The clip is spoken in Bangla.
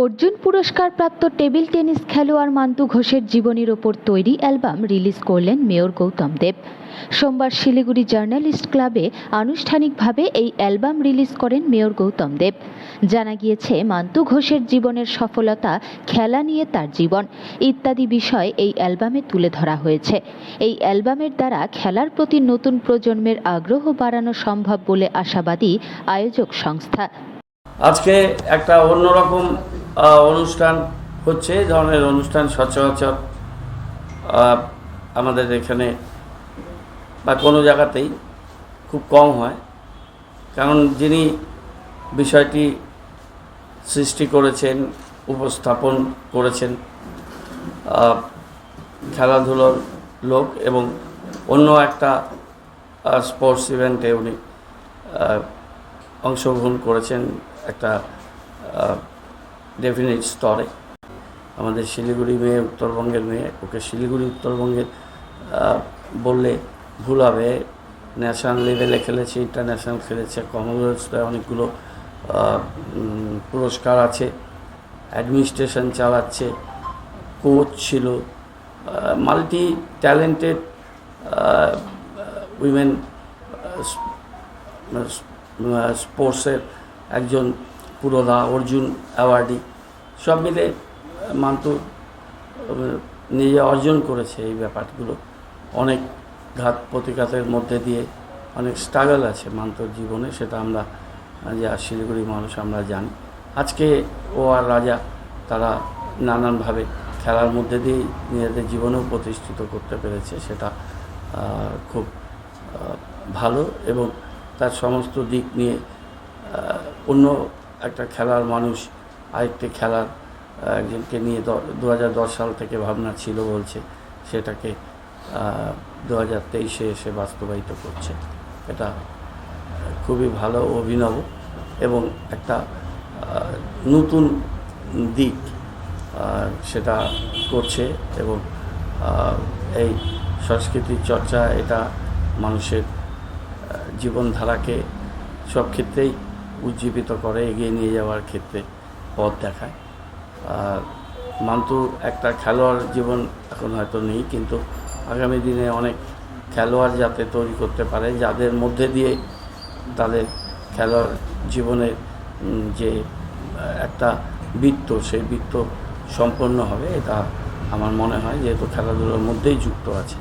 অর্জুন পুরস্কারপ্রাপ্ত টেবিল টেনিস খেলোয়াড় মান্তু ঘোষের জীবনীর ওপর তৈরি অ্যালবাম রিলিজ করলেন মেয়র গৌতম দেব। সোমবার শিলিগুড়ি জার্নালিস্ট ক্লাবে আনুষ্ঠানিকভাবে এই অ্যালবাম রিলিজ করেন মেয়র গৌতম দেব। জানা গিয়েছে মান্তু ঘোষের জীবনের সফলতা, খেলা নিয়ে তার জীবন ইত্যাদি বিষয় এই অ্যালবামে তুলে ধরা হয়েছে। এই অ্যালবামের দ্বারা খেলার প্রতি নতুন প্রজন্মের আগ্রহ বাড়ানো সম্ভব বলে আশাবাদী আয়োজক সংস্থা। আজকে একটা অন্যরকম অনুষ্ঠান হচ্ছে, এই ধরনের অনুষ্ঠান সচরাচর আমাদের এখানে বা কোনো জায়গাতেই খুব কম হয়। কারণ যিনি বিষয়টি সৃষ্টি করেছেন, উপস্থাপন করেছেন খেলাধুলোর লোক এবং অন্য একটা স্পোর্টস ইভেন্টে উনি অংশগ্রহণ করেছেন, একটা ডেফিনেট স্তরে আমাদের শিলিগুড়ি মেয়ে, উত্তরবঙ্গের মেয়ে, ওকে শিলিগুড়ি, উত্তরবঙ্গের বললে ভুল হবে। ন্যাশনাল লেভেলে খেলেছে ইন্টারন্যাশনাল খেলেছে কমনওয়েলথে অনেকগুলো পুরস্কার আছে অ্যাডমিনিস্ট্রেশন চালাচ্ছে কোচ ছিল মাল্টি ট্যালেন্টেড উইমেন স্পোর্টসের একজন পুরোধা অর্জুন অ্যাওয়ার্ডি সব মিলে মান্তু নিজে অর্জন করেছে এই ব্যাপারগুলো। অনেক ঘাত প্রতিঘাতের মধ্যে দিয়ে অনেক স্ট্রাগল আছে মান্তর জীবনে, সেটা আমরা যে শিলিগুড়ি মানুষ আমরা জানি। আজকে ও আর রাজা, তারা নানানভাবে খেলার মধ্যে দিয়েই নিজেদের জীবনেও প্রতিষ্ঠিত করতে পেরেছে, সেটা খুব ভালো এবং তার সমস্ত দিক নিয়ে অন্য একটা খেলার মানুষ আরেকটি খেলার একজনকে নিয়ে দু হাজার দশ সাল থেকে ভাবনা ছিল বলছে, সেটাকে দু হাজার তেইশে এসে বাস্তবায়িত করছে। এটা খুবই ভালো অভিনব এবং একটা নতুন দিক সেটা করছে এবং এই সংস্কৃতির চর্চা, এটা মানুষের জীবনধারাকে সব ক্ষেত্রেই উজ্জীবিত করে, এগিয়ে নিয়ে যাওয়ার ক্ষেত্রে পথ দেখায়। মান্তু একটা খেলোয়াড় জীবন এখন হয়তো নেই, কিন্তু আগামী দিনে অনেক খেলোয়াড় যাতে তৈরি করতে পারে, যাদের মধ্যে দিয়ে তাদের খেলোয়াড় জীবনের যে একটা বৃত্ত, সেই বৃত্ত সম্পন্ন হবে, এটা আমার মনে হয়, যেহেতু খেলাধুলোর মধ্যেই যুক্ত আছে।